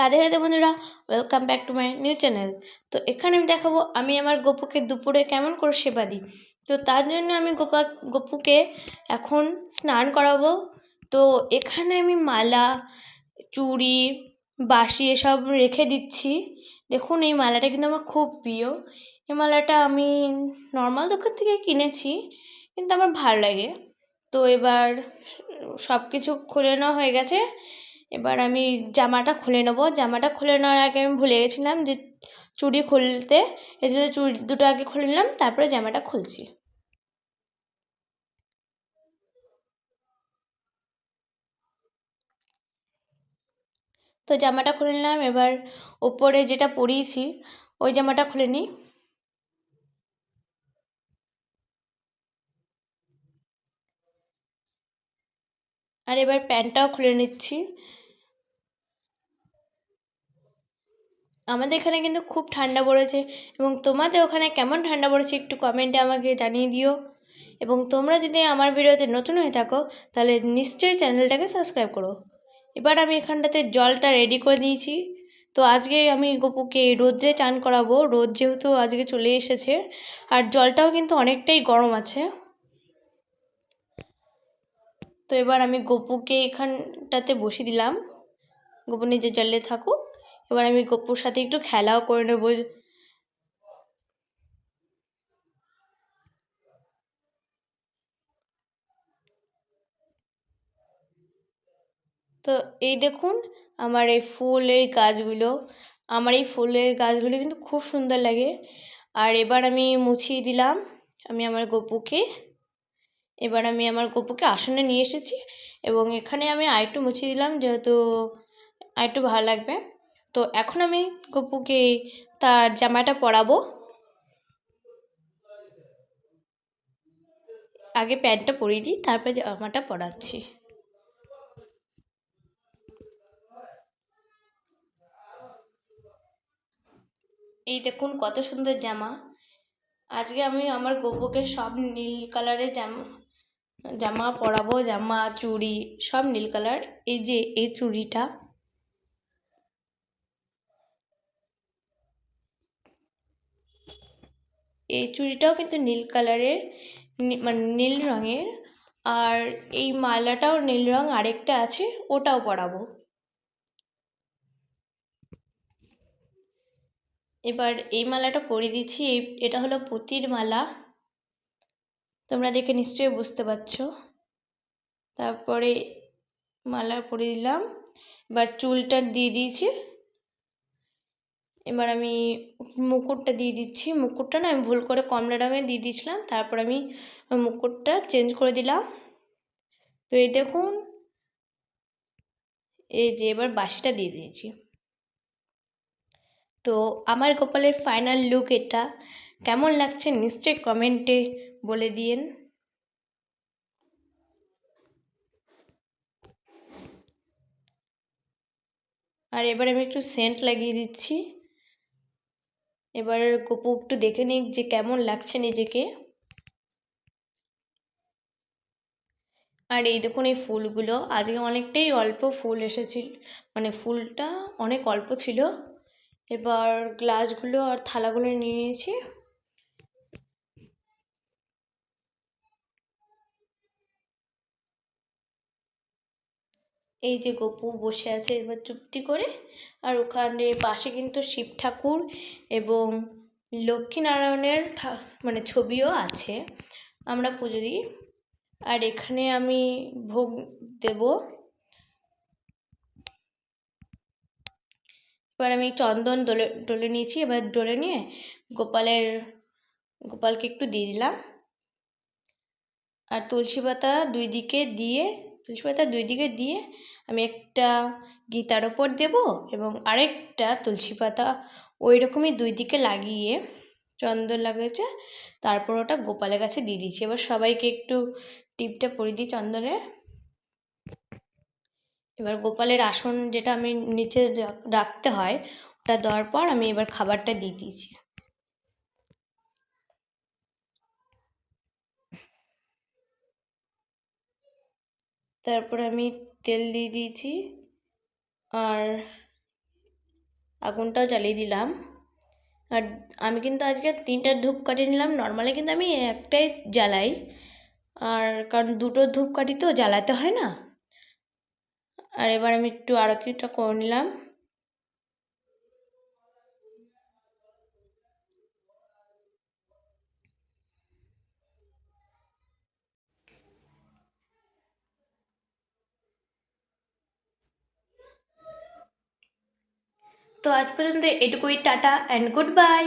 রাধে রাধে বন্ধুরা welcome back to my new channel তো এখানে আমি দেখাবো, আমি আমার গপুকে দুপুরে কেমন করে সেবা দিই। তো তার জন্য আমি গোপা, গপুকে এখন স্নান করাবো। তো এখানে আমি মালা, চুড়ি বাসি এসব রেখে দিচ্ছি। দেখুন, এই মালাটা কিন্তু আমার খুব প্রিয়। এই মালাটা আমি নর্মাল দোকান থেকে কিনেছি, কিন্তু আমার ভালো লাগে। তো এবার সব কিছু খুলে নেওয়া হয়ে গেছে। এবার আমি জামাটা খুলে নেব। জামাটা খুলে নেওয়ার আগে আমি ভুলে গেছিলাম যে চুড়ি খুলতে, এই জন্য চুড়ি দুটো আগে খুলে নিলাম, তারপরে জামাটা খুলছি। তো জামাটা খুলে নিলাম, এবার ওপরে যেটা পরিয়েছি, ওই জামাটা খুলে নিই। আর এবার প্যান্টটাও খুলে নিচ্ছি। আমাদের এখানে কিন্তু খুব ঠান্ডা পড়েছে এবং তোমাদের ওখানে কেমন ঠান্ডা পড়েছে একটু কমেন্টে আমাকে জানিয়ে দিও। এবং তোমরা যদি আমার ভিডিওতে নতুন হয়ে থাকো, তাহলে নিশ্চয়ই চ্যানেলটাকে সাবস্ক্রাইব করো। এবার আমি এখানটাতে জলটা রেডি করে নিয়েছি। তো আজকে আমি গপুকে রোদ্রে চান করাবো। রোদ যেহেতু আজকে চলে এসেছে, আর জলটাও কিন্তু অনেকটাই গরম আছে। তো এবার আমি গপুকে এখানটাতে বসিয়ে দিলাম। গপু নিজের জলে থাকুক। এবার আমি গপুর সাথে একটু খেলাও করে নেব। তো এই দেখুন আমার এই ফুলের গাছগুলো, আমার এই ফুলের গাছগুলো কিন্তু খুব সুন্দর লাগে। আর এবার আমি মুছিয়ে দিলাম আমি আমার গপুকে এবার আমি আমার গপুকে আসনে নিয়ে এসেছি এবং এখানে আমি আরেকটু মুছিয়ে দিলাম যেহেতু আরেকটু ভালো লাগবে। তো এখন আমি গপুকে তার জামাটা পরাবো। আগে প্যান্টটা পরিয়ে দিই, তারপরে জামাটা পরাচ্ছি। এই দেখুন কত সুন্দর জামা। আজকে আমি আমার গপুকে সব নীল কালারের জামা জামা পরাবো, জামা, চুড়ি, সব নীল কালার। এই যে, এই চুড়িটা। এই চুড়িটাও কিন্তু নীল কালারের মানে নীল রঙের। আর এই মালাটাও নীল রঙ আরেকটা আছে, ওটাও পরাবো। এবার এই মালাটা পরিয়ে দিচ্ছি এটা হলো পুতির মালা। তোমরা দেখে নিশ্চয়ই বুঝতে পারছ। তারপরে মালা পরিয়ে দিলাম। এবার চুলটা দিয়ে দিয়েছি এবার আমি মুকুটটা দিয়ে দিচ্ছি। মুকুটটা না আমি ভুল করে কমলা রঙে দিয়ে দিয়েছিলাম, তারপর আমি মুকুটটা চেঞ্জ করে দিলাম। তো এই দেখুন, এই যে এবার বাসিটা দিয়ে দিয়েছি। তো আমার কপালের ফাইনাল লুক এটা। কেমন লাগছে নিশ্চয়ই কমেন্টে বলে দিয়েন। আর এবার আমি একটু সেন্ট লাগিয়ে দিচ্ছি। এবার গপু একটু দেখে নিক যে কেমন লাগছে নিজেকে। আর এই দেখুন এই ফুলগুলো, আজকে অনেকটাই অল্প ফুল এসেছিল মানে ফুলটা অনেক অল্প ছিল। এবার গ্লাসগুলো আর থালাগুলো নিয়ে নিয়েছি। এই যে গপু বসে আছে, এবার চুপটি করে। আর ওখানে পাশে কিন্তু শিব ঠাকুর এবং লক্ষ্মীনারায়ণের মানে ছবিও আছে। আমরা পুজো দিই। আর এখানে আমি ভোগ দেব। এবার আমি চন্দন দোলে ডলে নিয়েছি। এবার ডলে নিয়ে গোপালের, গোপালকে একটু দিয়ে দিলাম। আর তুলসী পাতা দুই দিকে দিয়ে তুলসী পাতা দুই দিকে দিয়ে আমি একটা গীতার ওপর দেব এবং আরেকটা তুলসী পাতা ওই রকমই দুই দিকে লাগিয়ে চন্দন লাগিয়েছে তারপর ওটা গোপালের কাছে দিয়ে দিচ্ছি এবার সবাইকে একটু টিপটা পরিয়ে দিই চন্দনের। এবার গোপালের আসন যেটা আমি নিচে রাখতে হয়, ওটা দেওয়ার পর আমি এবার খাবারটা দিয়ে দিয়েছি। তারপর আমি তেল দিয়ে দিয়েছি আর আগুনটাও জ্বালিয়ে দিলাম। আর আমি কিন্তু আজকে তিনটা ধূপ কাটিয়ে নিলাম, নর্মালি কিন্তু আমি একটাই জ্বালাই। আর কারণ দুটো ধূপ কাটি তো জ্বালাতে হয় না। আর এবার আমি একটু আরতিটা করে নিলাম। তো আজ পর্যন্ত এটুকুই টাটা অ্যান্ড গুড বাই